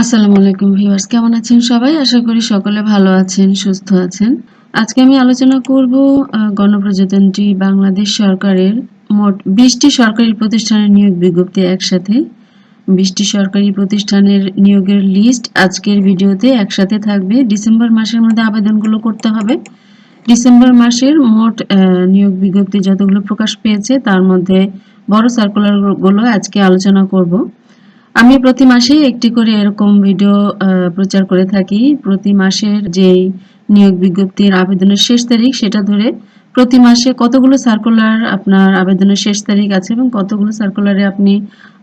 আসসালামু আলাইকুম ভিউয়ার্স, কেমন আছেন সবাই? আশা করি সকলে ভালো আছেন, সুস্থ আছেন। আজকে আমি আলোচনা করব গণপ্রজাতন্ত্রী বাংলাদেশ সরকারের মোট বিশটি সরকারি প্রতিষ্ঠানের নিয়োগ বিজ্ঞপ্তি একসাথে। বিশটি সরকারি প্রতিষ্ঠানের নিয়োগের লিস্ট আজকের ভিডিওতে একসাথে থাকবে। ডিসেম্বর মাসের মধ্যে আবেদনগুলো করতে হবে। ডিসেম্বর মাসের মোট নিয়োগ বিজ্ঞপ্তি যতগুলো প্রকাশ পেয়েছে, তার মধ্যে বড় সার্কুলারগুলো আজকে আলোচনা করব। আমি প্রতি মাসে একটি করে এরকম ভিডিও প্রচার করে থাকি। প্রতি মাসের যে নিয়োগ বিজ্ঞপ্তির আবেদনের শেষ তারিখ, সেটা ধরে প্রতি মাসে কতগুলো সার্কুলার আপনার আবেদনের শেষ তারিখ আছে এবং কতগুলো সার্কুলারে আপনি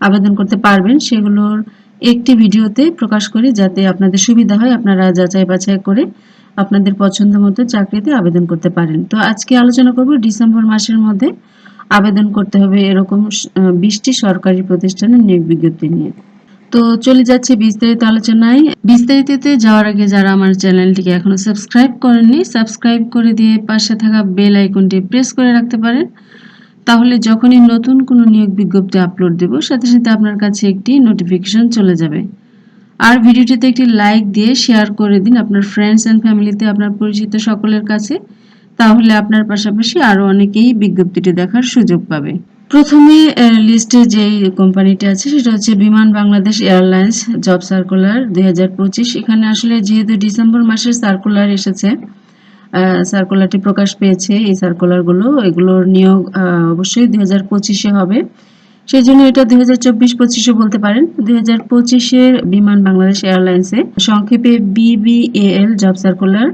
আবেদন করতে পারবেন, সেগুলোর একটি ভিডিওতে প্রকাশ করি যাতে আপনাদের সুবিধা হয়, আপনারা যাচাই বাছাই করে আপনাদের পছন্দ মতো চাকরিতে আবেদন করতে পারেন। তো আজকে আলোচনা করব ডিসেম্বর মাসের মধ্যে আবেদন করতে হবে এরকম বিশটি সরকারি প্রতিষ্ঠানের নিয়োগ বিজ্ঞপ্তি নিয়ে। তো চলে যাচ্ছে বিস্তারিত আলোচনায়। বিস্তারিততে যাওয়ার আগে যারা আমার চ্যানেলটিকে এখনও সাবস্ক্রাইব করেননি, সাবস্ক্রাইব করে দিয়ে পাশে থাকা বেল আইকনটি প্রেস করে রাখতে পারেন। তাহলে যখনই নতুন কোনো নিয়োগ বিজ্ঞপ্তি আপলোড দেব, সাথে সাথে আপনার কাছে একটি নোটিফিকেশন চলে যাবে। আর ভিডিওটিতে একটি লাইক দিয়ে শেয়ার করে দিন আপনার ফ্রেন্ডস অ্যান্ড ফ্যামিলিতে আপনার পরিচিত সকলের কাছে। তাহলে আপনার পাশাপাশি আরও অনেকেই বিজ্ঞপ্তিটি দেখার সুযোগ পাবে। প্রথমে লিস্টে যে কোম্পানিটি আছে, সেটা হচ্ছে বিমান বাংলাদেশ এয়ারলাইন্স জব সার্কুলার দুই এখানে আসলে যেহেতু ডিসেম্বর মাসের সার্কুলার এসেছে সার্কুলারটি প্রকাশ পেয়েছে, এই সার্কুলারগুলো, এগুলোর নিয়োগ অবশ্যই দুই হাজার পঁচিশে হবে। সেই জন্য এটা দুই হাজার চব্বিশ পঁচিশে বলতে পারেন। দুই হাজার বিমান বাংলাদেশ এয়ারলাইন্সে সংক্ষেপে বিবিএল জব সার্কুলার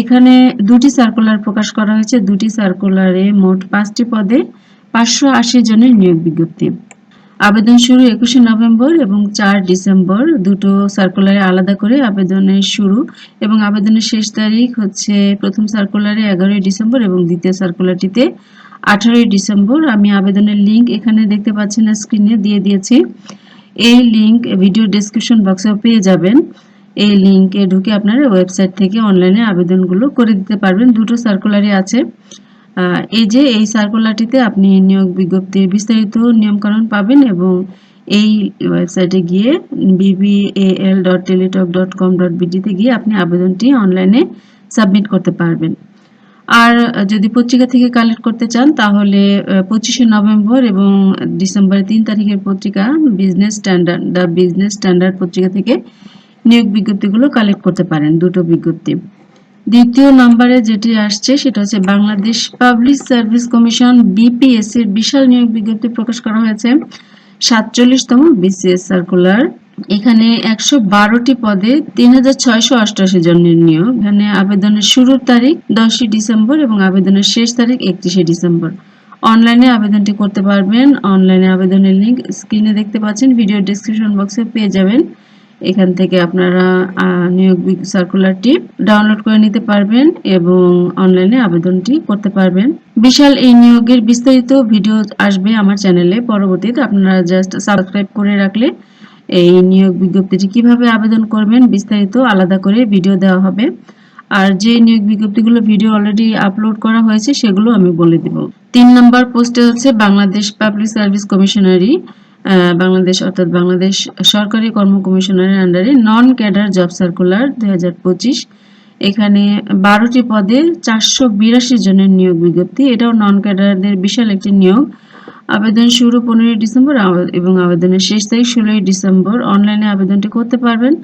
এখানে দুটি সার্কুলার প্রকাশ করা হয়েছে। দুটি সার্কুলারে মোট পাঁচটি পদে পাঁচশো আশি জনের নিয়োগ বিজ্ঞপ্তি। আবেদন শুরু একুশে নভেম্বর এবং চার ডিসেম্বর। দুটো সার্কুলারে আলাদা করে আবেদনের শুরু এবং আবেদনের শেষ তারিখ হচ্ছে প্রথম সার্কুলারে এগারোই ডিসেম্বর এবং দ্বিতীয় সার্কুলারটিতে আঠারোই ডিসেম্বর। আমি আবেদনের লিঙ্ক এখানে দেখতে পাচ্ছেন স্ক্রিনে দিয়ে দিয়েছি। এই লিংক ভিডিও ডেসক্রিপশন বক্সেও পেয়ে যাবেন। এই লিঙ্কে ঢুকে আপনারা ওয়েবসাইট থেকে অনলাইনে আবেদনগুলো করে দিতে পারবেন। দুটো সার্কুলারই আছে। এই যে এই সার্কুলারটিতে আপনি নিয়োগ বিজ্ঞপ্তির বিস্তারিত নিয়মকানুন পাবেন এবং এই ওয়েবসাইটে গিয়ে BBL dot Teletalk dot com dot বিডিতে গিয়ে আপনি আবেদনটি অনলাইনে সাবমিট করতে পারবেন। আর যদি পত্রিকা থেকে কালেক্ট করতে চান, তাহলে পঁচিশে নভেম্বর এবং ডিসেম্বরের তিন তারিখের পত্রিকা business standard the business standard পত্রিকা থেকে নিয়োগ বিজ্ঞপ্তিগুলো কালেক্ট করতে পারেন, দুটো বিজ্ঞপ্তি। দ্বিতীয় নম্বরে যেটি আসছে, সেটা হচ্ছে Bangladesh public service commission BPSC এর বিশাল নিয়োগ বিজ্ঞপ্তি প্রকাশ করা হয়েছে, সাতচল্লিশতম বিসিএস সার্কুলার এখানে একশো বারোটি পদে তিন হাজার ছয়শো অষ্টআশি জনের নিয়োগ। এখানে আবেদনের শুরুর তারিখ দশই ডিসেম্বর এবং আবেদনের শেষ তারিখ একত্রিশে ডিসেম্বর। অনলাইনে আবেদনটি করতে পারবেন। অনলাইনে আবেদনের লিংক স্ক্রিনে দেখতে পাচ্ছেন। ভিডিও ডিসক্রিপশন বক্সে পেয়ে যাবেন। এখান থেকে আপনারা নিয়োগ সার্কুলারটি ডাউনলোড করে নিতে পারবেন এবং অনলাইনে আবেদনটি করতে পারবেন। বিশাল এই নিয়োগের বিস্তারিত ভিডিও আসবে আমার চ্যানেলে পরবর্তীতে আপনারা জাস্ট সাবস্ক্রাইব করে রাখলে এই নিয়োগ বিজ্ঞপ্তিটি কীভাবে আবেদন করবেন বিস্তারিত আলাদা করে ভিডিও দেওয়া হবে। আর যে নিয়োগ বিজ্ঞপ্তিগুলো ভিডিও অলরেডি আপলোড করা হয়েছে সেগুলো আমি বলে দিব। তিন নম্বর পোস্টে হচ্ছে বাংলাদেশ পাবলিক সার্ভিস কমিশনারি বাংলাদেশ, অর্থাৎ বাংলাদেশ সরকারি কর্ম কমিশনারের আন্ডারে নন ক্যাডার জব সার্কুলার দুই হাজার পঁচিশ। এখানে বারোটি পদে চারশো বিরাশি জনের নিয়োগ বিজ্ঞপ্তি। এটাও নন ক্যাডারদের বিশাল একটি নিয়োগ। আবেদন শুরু পনেরোই ডিসেম্বর এবং আবেদনের শেষ তারিখ ষোলোই ডিসেম্বর। অনলাইনে আবেদনটি করতে পারবেন।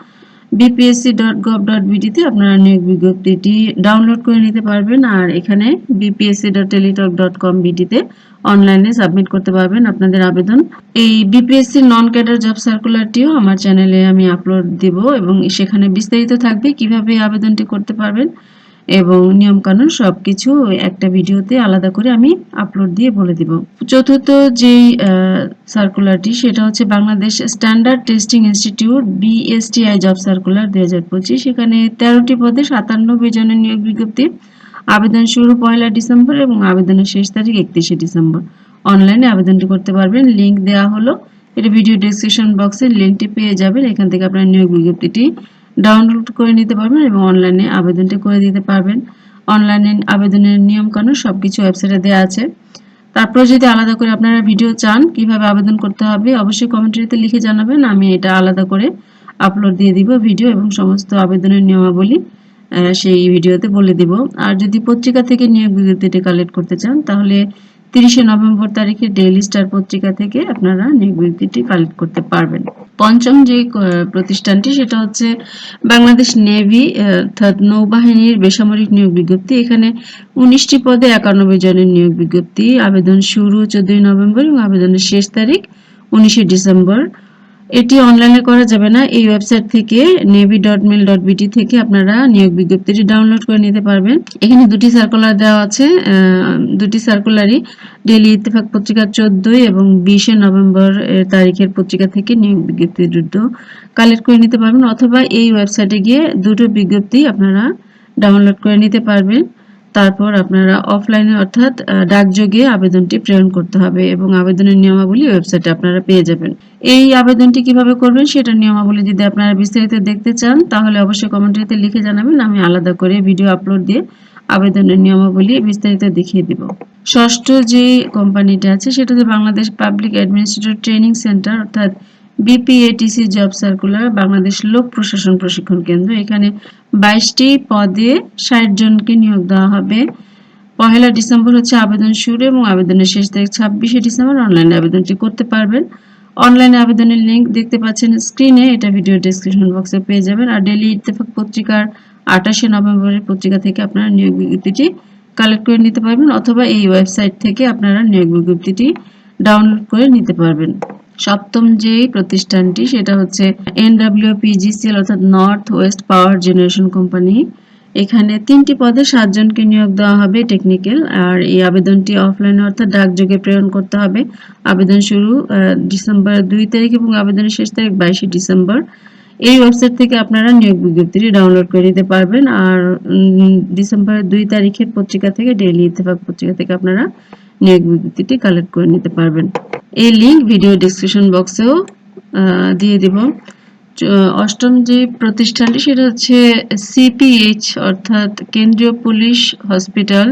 বিপিএসসি ডট গভ ডট বিডিতে আপনারা নিয়োগ বিজ্ঞপ্তিটি ডাউনলোড করে নিতে পারবেন আর এখানে BPSC dot Teletalk dot com বিডিতে অনলাইনে সাবমিট করতে পারবেন আপনাদের আবেদন। এই বিপিএসসি নন ক্যাডার জব সার্কুলারটিও আমার চ্যানেলে আমি আপলোড দেব এবং সেখানে বিস্তারিত থাকবে কীভাবে আবেদনটি করতে পারবেন। এবং নিয়মকানুন সবকিছু একটা ভিডিওতে আলাদা করে আমি আপলোড দিয়ে বলে দিব। চতুর্থ যেই সার্কুলারটি সেটা হচ্ছে Bangladesh standard testing institute BSTI job circular দুই হাজার পঁচিশ। এখানে তেরোটি পদে সাতানব্বই জনের নিয়োগ বিজ্ঞপ্তি। আবেদন শুরু পয়লা ডিসেম্বর এবং আবেদনের শেষ তারিখ একত্রিশে ডিসেম্বর। অনলাইনে আবেদনটি করতে পারবেন লিংক দেওয়া হলো। এটা ভিডিও ডেসক্রিপশন বক্সে লিঙ্কটি পেয়ে যাবেন। এখান থেকে আপনার নিয়োগ বিজ্ঞপ্তিটি ডাউনলোড করে নিতে পারবেন এবং অনলাইনে আবেদনটি করে দিতে পারবেন। অনলাইনে আবেদনের নিয়ম কানুন সবকিছু ওয়েবসাইটে দেওয়া আছে। তারপরে যদি আলাদা করে আপনারা ভিডিও চান, কীভাবে আবেদন করতে হবে, অবশ্যই কমেন্টারিতে লিখে জানাবেন। আমি এটা আলাদা করে আপলোড দিয়ে দিব ভিডিও এবং সমস্ত আবেদনের নিয়মাবলী সেই ভিডিওতে বলে দিব। আর যদি পত্রিকা থেকে নিয়োগ বিজ্ঞপ্তিটি কালেক্ট করতে চান, তাহলে তিরিশে নভেম্বর তারিখে ডেইলি স্টার পত্রিকা থেকে আপনারা নিয়োগ বিজ্ঞপ্তিটি কালেক্ট করতে পারবেন। পঞ্চম যে প্রতিষ্ঠানটি সেটা হচ্ছে বাংলাদেশ নেভি অর্থাৎ নৌবাহিনীর বেসামরিক নিয়োগ বিজ্ঞপ্তি। এখানে উনিশটি পদে একানব্বই জনের নিয়োগ বিজ্ঞপ্তি। আবেদন শুরু চোদ্দই নভেম্বর এবং আবেদনের শেষ তারিখ উনিশে ডিসেম্বর। এটি অনলাইনে করা যাবে না। এই ওয়েবসাইট থেকে নেভি ডট মিল ডট বিটি থেকে আপনারা নিয়োগ বিজ্ঞপ্তিটি ডাউনলোড করে নিতে পারবেন। এখানে দুটি সার্কুলার দেওয়া আছে। দুটি সার্কুলারই ডেলি ইত্তেফাক পত্রিকা চোদ্দই এবং বিশে নভেম্বর তারিখের পত্রিকা থেকে নিয়োগ বিজ্ঞপ্তি দুটো কালেক্ট করে নিতে পারবেন। অথবা এই ওয়েবসাইটে গিয়ে দুটো বিজ্ঞপ্তি আপনারা ডাউনলোড করে নিতে পারবেন। তারপর আপনারা অফলাইনে অর্থাৎ ডাকযোগে আবেদনটি প্রেরণ করতে হবে এবং আবেদনের নিয়মাবলী ওয়েবসাইটে আপনারা পেয়ে যাবেন। এই আবেদনটি কীভাবে করবেন সেটা নিয়মাবলী যদি আপনারা বিস্তারিত দেখতে চান, তাহলে অবশ্যই কমেন্টরিতে লিখে জানাবেন, আমি আলাদা করে ভিডিও আপলোড দিয়ে আবেদনের নিয়মাবলী বিস্তারিত দেখিয়ে দিব। ষষ্ঠ যে কোম্পানিটা আছে, সেটা হচ্ছে Bangladesh public administrator training centre অর্থাৎ বিপিএটিসি জব সার্কুলার বাংলাদেশ লোক প্রশাসন প্রশিক্ষণ কেন্দ্র এখানে বাইশটি পদে ষাট জনকে নিয়োগ দেওয়া হবে। পহেলা ডিসেম্বর হচ্ছে আবেদন শুরু এবং আবেদনের শেষ তারিখ ছাব্বিশে ডিসেম্বর। অনলাইনে আবেদনটি করতে পারবেন। অনলাইনে আবেদনের লিঙ্ক দেখতে পাচ্ছেন স্ক্রিনে এটা ভিডিও ডেসক্রিপশন বক্সে পেয়ে যাবেন। আর ডেলি ইত্তেফাক পত্রিকার আঠাশে নভেম্বরের পত্রিকা থেকে আপনারা নিয়োগ বিজ্ঞপ্তিটি কালেক্ট করে নিতে পারবেন অথবা এই ওয়েবসাইট থেকে আপনারা নিয়োগ বিজ্ঞপ্তিটি ডাউনলোড করে নিতে পারবেন। সপ্তম যে প্রতিষ্ঠানটি, সেটা হচ্ছে এনডব্লিউপিজিসিএল অর্থাৎ north west power generation company. এখানে তিনটি পদে সাতজনকে নিয়োগ দেওয়া হবে টেকনিক্যাল, আর এই আবেদনটি অফলাইনে অর্থাৎ ডাকযোগে প্রেরণ করতে হবে। আবেদন শুরু ডিসেম্বর দুই তারিখ এবং আবেদনের শেষ তারিখ বাইশে ডিসেম্বর। এই ওয়েবসাইট থেকে আপনারা নিয়োগ বিজ্ঞপ্তিটি ডাউনলোড করে নিতে পারবেন, আর ডিসেম্বরের দুই তারিখের পত্রিকা থেকে, ডেইলি ইত্তেফাক পত্রিকা থেকে আপনারা নিয়োগ বিজ্ঞপ্তিটি কালেক্ট করে নিতে পারবেন। এই লিংক ভিডিও ডিসক্রিপশন বক্সেও দিয়ে দিব। অষ্টম যে প্রতিষ্ঠানটি, সেটা হচ্ছে সিপিএইচ অর্থাৎ কেন্দ্রীয় police hospital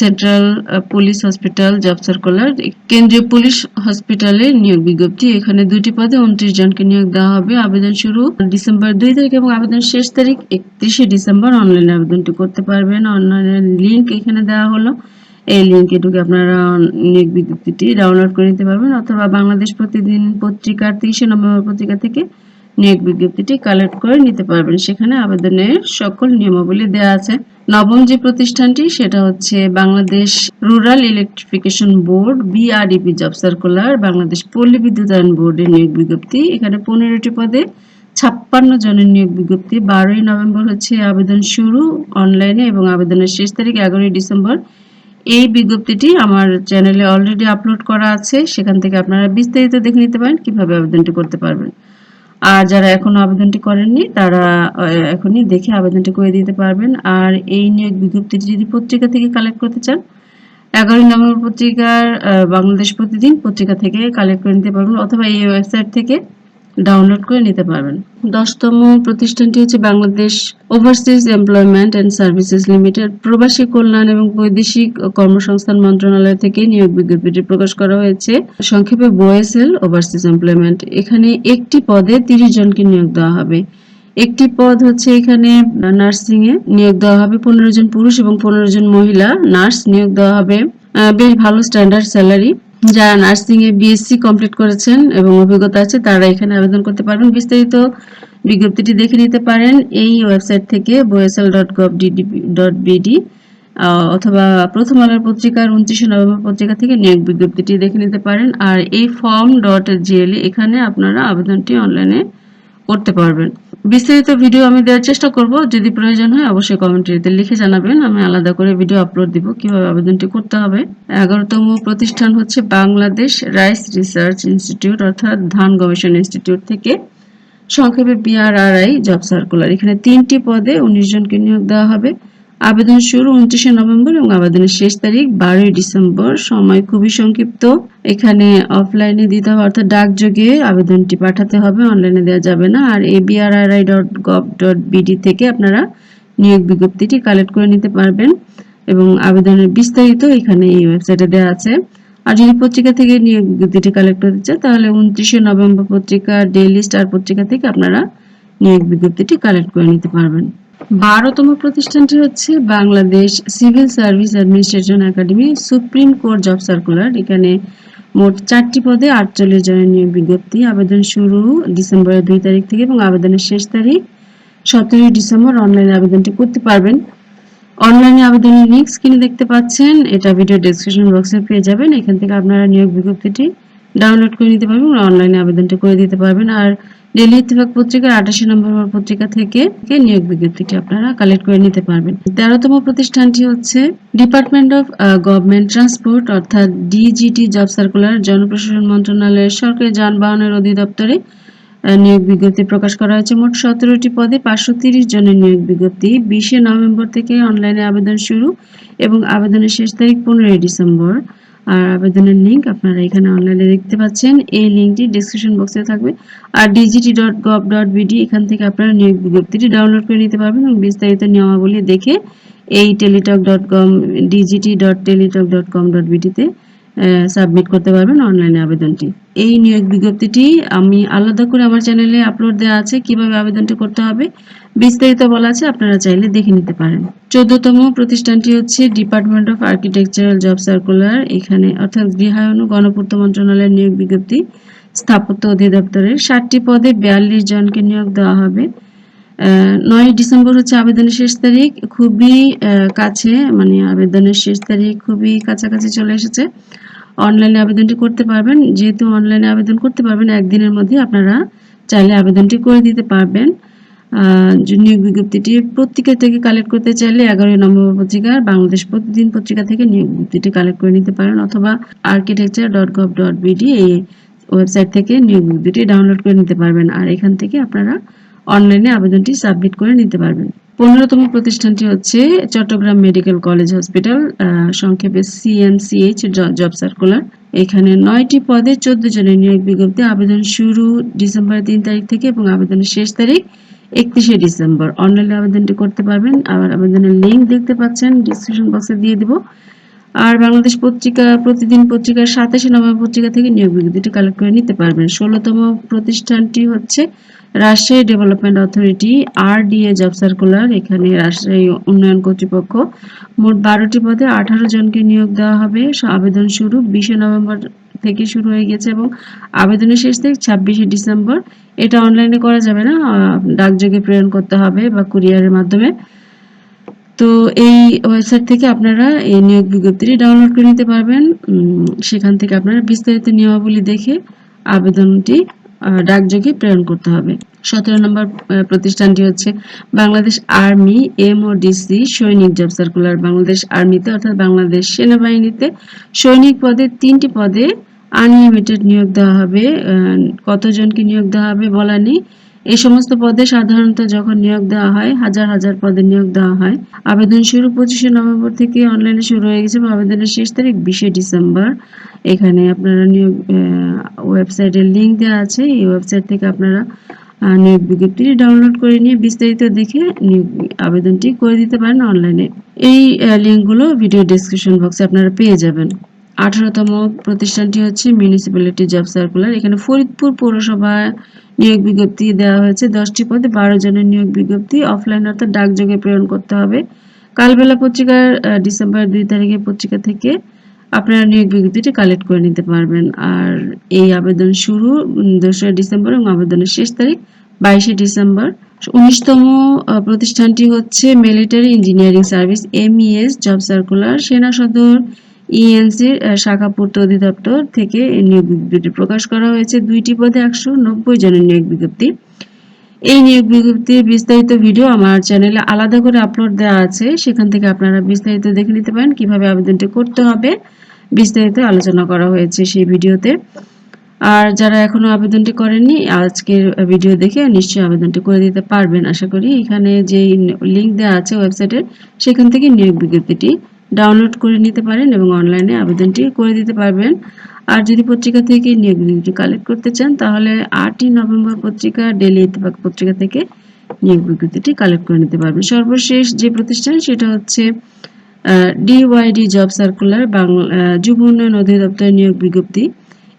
central police hospital, job circular. কেন্দ্রীয় পুলিশ হসপিটালে নিয়োগ বিজ্ঞপ্তি। এখানে দুটি পদে উনত্রিশ জনকে নিয়োগ দেওয়া হবে। আবেদন শুরু ডিসেম্বর দুই তারিখ এবং আবেদন শেষ তারিখ একত্রিশে ডিসেম্বর। অনলাইনে আবেদনটি করতে পারবেন। অনলাইনের লিঙ্ক এখানে দেওয়া হলো। এই লিঙ্কে ঢুকে আপনারা নিয়োগ বিজ্ঞপ্তিটি ডাউনলোড করে নিতে পারবেন, অথবা বাংলাদেশ প্রতিদিন পত্রিকার তিরিশে নভেম্বর পত্রিকা থেকে নিয়োগ বিজ্ঞপ্তিটি কালেক্ট করে নিতে পারবেন। সেখানে আবেদনের সকল নিয়মাবলী দেওয়া আছে। নবম যে প্রতিষ্ঠানটি, সেটা হচ্ছে Bangladesh rural electrification board, BREP job circular, Bangladesh পল্লী বিদ্যুতায়ন বোর্ডের নিয়োগ বিজ্ঞপ্তি। এখানে পনেরোটি পদে ছাপ্পান্ন জনের নিয়োগ বিজ্ঞপ্তি। বারোই নভেম্বর হচ্ছে আবেদন শুরু অনলাইনে এবং আবেদনের শেষ তারিখ এগারোই ডিসেম্বর। এই বিজ্ঞপ্তিটি আমার চ্যানেলে অলরেডি আপলোড করা আছে, সেখান থেকে আপনারা বিস্তারিত দেখে নিতে পারেন, কীভাবে আবেদনটি করতে পারবেন। আর যারা এখনও আবেদনটি করেননি, তারা এখনই দেখে আবেদনটি করে দিতে পারবেন। আর এই নিয়োগ বিজ্ঞপ্তিটি যদি পত্রিকা থেকে কালেক্ট করতে চান, এগারোই নভেম্বর পত্রিকার বাংলাদেশ প্রতিদিন পত্রিকা থেকে কালেক্ট করে নিতে পারবেন, অথবা এই ওয়েবসাইট থেকে ডাউনলোড করে নিতে পারবেন। দশতম প্রতিষ্ঠানটি হচ্ছে Bangladesh overseas employment and services limited প্রবাসী কল্যাণ এবং বৈদেশিক কর্মসংস্থান মন্ত্রণালয় থেকে নিয়োগ বিজ্ঞপ্তিটি প্রকাশ করা হয়েছে। সংক্ষেপে বোয়েসেল ওভারসিজ এমপ্লয়মেন্ট এখানে একটি পদে তিরিশ জনকে নিয়োগ দেওয়া হবে। একটি পদ হচ্ছে এখানে নার্সিং এ নিয়োগ দেওয়া হবে। পনেরো জন পুরুষ এবং পনেরো জন মহিলা নার্স নিয়োগ দেওয়া হবে। বেশ ভালো স্ট্যান্ডার্ড স্যালারি যারা নার্সিং এ বিএসসি কমপ্লিট করেছেন এবং অভিজ্ঞতা আছে, তারা এখানে আবেদন করতে পারবেন। বিস্তারিত বিজ্ঞপ্তিটি দেখে নিতে পারেন এই ওয়েবসাইট থেকে BOESL dot gov dot BD অথবা প্রথম আলোর পত্রিকার উনত্রিশে নভেম্বর পত্রিকা থেকে নিয়োগ বিজ্ঞপ্তিটি দেখে নিতে পারেন। আর এই ফর্ম ডট জিএলই এখানে আপনারা আবেদনটি অনলাইনে করতে পারবেন। বিস্তারিত ভিডিও আমি দেওয়ার চেষ্টা করব। যদি প্রয়োজন হয় অবশ্যই কমেন্ট্রিতে লিখে জানাবেন। আমি আলাদা করে ভিডিও আপলোড দিব। কীভাবে আবেদনটি করতে হবে? এগারোতম প্রতিষ্ঠান হচ্ছে বাংলাদেশ রাইস রিসার্চ ইনস্টিটিউট, অর্থাৎ ধান গবেষণা ইনস্টিটিউট থেকে। সংক্ষেপে বিআরআরআই জব সার্কুলার। এখানে তিনটি পদে উনিশ জনকে নিয়োগ দেওয়া হবে। আবেদন শুরু উনত্রিশে নভেম্বর এবং আবেদনের শেষ তারিখ বারোই ডিসেম্বর। সময় খুবই সংক্ষিপ্ত। এখানে অফলাইনে দিতে হবে, অর্থাৎ ডাকযোগে আবেদনটি পাঠাতে হবে অনলাইনে দেওয়া যাবে না। আর ABRRI dot gov dot BD থেকে আপনারা নিয়োগ বিজ্ঞপ্তিটি কালেক্ট করে নিতে পারবেন এবং আবেদনের বিস্তারিত এখানে এই ওয়েবসাইটে দেওয়া আছে। আর যদি পত্রিকা থেকে নিয়োগ বিজ্ঞপ্তিটি কালেক্ট করতে চান, তাহলে উনত্রিশে নভেম্বর পত্রিকা ডেইলি স্টার পত্রিকা থেকে আপনারা নিয়োগ বিজ্ঞপ্তিটি কালেক্ট করে নিতে পারবেন। বারোতম প্রতিষ্ঠানটি হচ্ছে Bangladesh civil service administration academy supreme court job circular. এখানে মোট চারটি পদে আটচল্লিশ জনের নিয়োগ বিজ্ঞপ্তি। আবেদন শুরু ডিসেম্বরের দুই তারিখ থেকে এবং আবেদনের শেষ তারিখ সতেরোই ডিসেম্বর। অনলাইনে আবেদনটি করতে পারবেন। অনলাইনে আবেদনের লিঙ্ক স্ক্রিনে দেখতে পাচ্ছেন। এটা ভিডিও ডেসক্রিপশন বক্সে পেয়ে যাবেন। এখান থেকে আপনারা নিয়োগ বিজ্ঞপ্তিটি ডাউনলোড করে নিতে পারবেন অনলাইনে আবেদনটা করে দিতে পারবেন। আর ডেলি ইত্তেফাক পত্রিকার আঠাশে নম্বর পত্রিকা থেকে নিয়োগ বিজ্ঞপ্তিটি আপনারা কালেক্ট করে নিতে পারবেন। তেরোতম প্রতিষ্ঠানটি হচ্ছে ডিপার্টমেন্ট অফ গভর্নমেন্ট ট্রান্সপোর্ট অর্থাৎ ডিজিটি জব সার্কুলার জনপ্রশাসন মন্ত্রণালয়ের সরকারি যানবাহনের অধিদপ্তরে নিয়োগ বিজ্ঞপ্তি প্রকাশ করা হয়েছে। মোট সতেরোটি পদে পাঁচশো তিরিশ জনের নিয়োগ বিজ্ঞপ্তি। বিশে নভেম্বর থেকে অনলাইনে আবেদন শুরু এবং আবেদনের শেষ তারিখ পনেরোই ডিসেম্বর। আর আবেদনের লিঙ্ক আপনারা এখানে অনলাইনে দেখতে পাচ্ছেন। এই লিঙ্কটি ডিসক্রিপশন বক্সে থাকবে। আর DGT dot gov dot BD এখান থেকে আপনারা নিয়োগ বিজ্ঞপ্তিটি ডাউনলোড করে নিতে পারবেন এবং বিস্তারিত নিয়মাবলী দেখে এই Teletalk dot com DGT dot Teletalk dot com dot বিডিতে submit করতে পারবেন অনলাইনে আবেদনটি। এই নিয়োগ বিজ্ঞপ্তিটি আমি আলাদা করে আমার চ্যানেলে আপলোড দেওয়া আছে, কীভাবে আবেদনটি করতে হবে বিস্তারিত বলা আছে, আপনারা চাইলে দেখে নিতে পারেন। চোদ্দতম প্রতিষ্ঠানটি হচ্ছে department of architectural job circular এখানে অর্থাৎ গৃহায়ন ও গণপূর্ত মন্ত্রণালয়ের নিয়োগ বিজ্ঞপ্তি স্থাপত্য অধিদপ্তরের ষাটটি পদে বিয়াল্লিশ জনকে নিয়োগ দেওয়া হবে। নয় ডিসেম্বর হচ্ছে আবেদনের শেষ তারিখ। খুবই কাছে মানে আবেদনের শেষ তারিখ খুবই কাছাকাছি চলে এসেছে। অনলাইনে আবেদনটি করতে পারবেন। যেহেতু অনলাইনে আবেদন করতে পারবেন, একদিনের মধ্যে আপনারা চাইলে আবেদনটি করে দিতে পারবেন। নিয়োগ বিজ্ঞপ্তিটি পত্রিকা থেকে কালেক্ট করতে চাইলে এগারোই নম্বর পত্রিকার, বাংলাদেশ প্রতিদিন পত্রিকা থেকে নিয়োগ বিজ্ঞপ্তিটি কালেক্ট করে নিতে পারেন অথবা architecture dot gov dot BD এই ওয়েবসাইট থেকে নিয়োগ বিজ্ঞপ্তিটি ডাউনলোড করে নিতে পারবেন। আর এখান থেকে আপনারা অনলাইনে আবেদনটি সাবমিট করে নিতে পারবেন। পনেরোতম প্রতিষ্ঠানটি হচ্ছে চট্টগ্রাম মেডিকেল কলেজ হসপিটাল সংক্ষেপে সিএমসিএইচ জব সার্কুলার। এখানে নয়টি পদে চোদ্দ জনের নিয়োগ বিজ্ঞপ্তি, আবেদন শুরু ডিসেম্বর তিন তারিখ থেকে এবং আবেদনের শেষ তারিখ একত্রিশে ডিসেম্বর। অনলাইনে আবেদনটি করতে পারবেন। আবার আবেদনের লিঙ্ক দেখতে পাচ্ছেন, ডিসক্রিপশন বক্সে দিয়ে দিব। আর বাংলাদেশ পত্রিকা, প্রতিদিন পত্রিকার সাতাশে নভেম্বর পত্রিকা থেকে নিয়োগ বিজ্ঞপ্তিটি কালেক্ট করে নিতে পারবেন। ষোলোতম প্রতিষ্ঠানটি হচ্ছে Rajshahi development authority RDA job circular এখানে রাজশাহী উন্নয়ন কর্তৃপক্ষ। মোট বারোটি পদে আঠারো জনকে নিয়োগ দেওয়া হবে। আবেদন শুরু বিশে নভেম্বর থেকে শুরু হয়ে গেছে এবং আবেদনের শেষ তারিখ ছাব্বিশে ডিসেম্বর। এটা অনলাইনে করা যাবে না ডাকযোগে প্রেরণ করতে হবে বা কুরিয়ারের মাধ্যমে। তো এই ওয়েবসাইট থেকে আপনারা এই নিয়োগ বিজ্ঞপ্তিটি ডাউনলোড করে নিতে পারবেন। সেখান থেকে আপনারা বিস্তারিত নিয়মাবলী দেখে আবেদনটি ডাকযোগে প্রেরণ করতে হবে। সতেরো নম্বর প্রতিষ্ঠানটি হচ্ছে বাংলাদেশ আর্মি এমওডিসি সৈনিক জব সার্কুলার। বাংলাদেশ আর্মিতে, অর্থাৎ বাংলাদেশ সেনাবাহিনীতে সৈনিক পদে তিনটি পদে আনলিমিটেড নিয়োগ দেওয়া হবে। কতজনকে নিয়োগ দেওয়া হবে বলা নেই। এই সমস্ত পদে সাধারণত যখন নিয়োগ দেওয়া হয়, হাজার হাজার পদে নিয়োগ দেওয়া হয়। আবেদন শুরু পঁচিশে নভেম্বর থেকে অনলাইনে শুরু হয়ে গেছে আবেদনের শেষ তারিখ বিশে ডিসেম্বর। এখানে আপনারা নিয়োগ ওয়েবসাইটের লিঙ্ক দেওয়া আছে। এই ওয়েবসাইট থেকে আপনারা নিয়োগ বিজ্ঞপ্তিটি ডাউনলোড করে নিয়ে বিস্তারিত দেখে আবেদনটি করে দিতে পারেন অনলাইনে এই লিঙ্কগুলো ভিডিও ডেসক্রিপশন বক্সে আপনারা পেয়ে যাবেন। আঠারোতম প্রতিষ্ঠানটি হচ্ছে মিউনিসিপ্যালিটি জব সার্কুলার এখানে ফরিদপুর পৌরসভায় নিয়োগ বিজ্ঞপ্তি দেওয়া হয়েছে। দশটি পদে বারো জনের নিয়োগ বিজ্ঞপ্তি অফলাইন অর্থাৎ ডাকযোগে প্রেরণ করতে হবে। কালবেলা পত্রিকার ডিসেম্বর দুই তারিখের পত্রিকা থেকে আপনারা নিয়োগ বিজ্ঞপ্তিটি কালেক্ট করে নিতে পারবেন। আর এই আবেদন শুরু দোসরা ডিসেম্বর এবং আবেদনের শেষ তারিখ বাইশে ডিসেম্বর। উনিশতম প্রতিষ্ঠানটি হচ্ছে military engineering service MES job circular সেনা সদর ইএনসির শাখা পূর্ত অধিদপ্তর থেকে নিয়োগ বিজ্ঞপ্তি প্রকাশ করা হয়েছে। দুইটি পদে একশো নব্বই জনের নিয়োগ বিজ্ঞপ্তি। এই নিয়োগ বিজ্ঞপ্তির বিস্তারিত ভিডিও আমার চ্যানেলে আলাদা করে আপলোড দেওয়া আছে। সেখান থেকে আপনারা বিস্তারিত দেখে নিতে পারেন কীভাবে আবেদনটি করতে হবে। বিস্তারিত আলোচনা করা হয়েছে সেই ভিডিওতে। আর যারা এখনও আবেদনটি করেননি, আজকের ভিডিও দেখে নিশ্চয়ই আবেদনটি করে দিতে পারবেন। আশা করি এখানে যে লিংক দেওয়া আছে ওয়েবসাইটের সেখান থেকে নিয়োগ বিজ্ঞপ্তিটি ডাউনলোড করে নিতে পারেন এবং অনলাইনে আবেদনটি করে দিতে পারবেন। আর যদি পত্রিকা থেকে নিয়োগ বিজ্ঞপ্তি কালেক্ট করতে চান, তাহলে আটই নভেম্বর পত্রিকা ডেলি ইত্তেফাক পত্রিকা থেকে নিয়োগ বিজ্ঞপ্তিটি কালেক্ট করে নিতে পারবেন। সর্বশেষ যে প্রতিষ্ঠান, সেটা হচ্ছে ডিওয়াইডি জব সার্কুলার বাংলা যুব উন্নয়ন অধিদপ্তর নিয়োগ বিজ্ঞপ্তি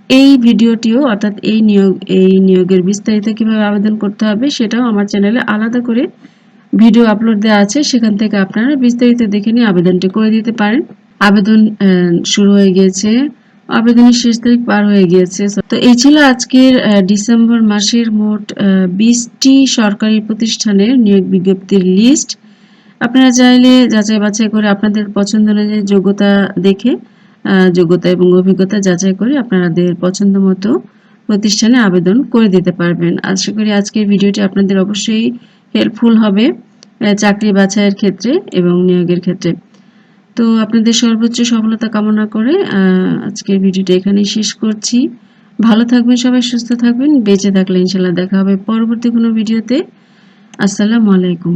এই ভিডিওটিও, অর্থাৎ এই নিয়োগ, এই নিয়োগের বিস্তারিত কীভাবে আবেদন করতে হবে, সেটাও আমার চ্যানেলে আলাদা করে ভিডিও আপলোড দেওয়া আছে, সেখান থেকে আপনারা বিস্তারিত দেখে নিয়ে আবেদনটি করে দিতে পারেন। আবেদন শুরু হয়ে গিয়েছে। আবেদনের শেষ তারিখ পার হয়ে গিয়েছে। তো এই ছিল আজকের ডিসেম্বর মাসের মোট বিশটি সরকারি প্রতিষ্ঠানের নিয়োগ বিজ্ঞপ্তির লিস্ট আপনারা চাইলে যাচাই বাছাই করে আপনাদের পছন্দ অনুযায়ী যোগ্যতা দেখে যোগ্যতা এবং অভিজ্ঞতা যাচাই করে আপনাদের পছন্দ মতো প্রতিষ্ঠানে আবেদন করে দিতে পারবেন। আশা করি আজকের ভিডিওটি আপনাদের অবশ্যই হেল্পফুল হবে। চাকরি বাছাইয়ের ক্ষেত্রে এবং নিয়োগের ক্ষেত্রে। তো আপনাদের সর্বোচ্চ সফলতা কামনা করে আজকের ভিডিওটা এখানেই শেষ করছি। ভালো থাকবেন সবাই, সুস্থ থাকবেন। বেঁচে থাকলে ইনশাল্লাহ দেখা হবে পরবর্তী কোনো ভিডিওতে। আসসালামু আলাইকুম।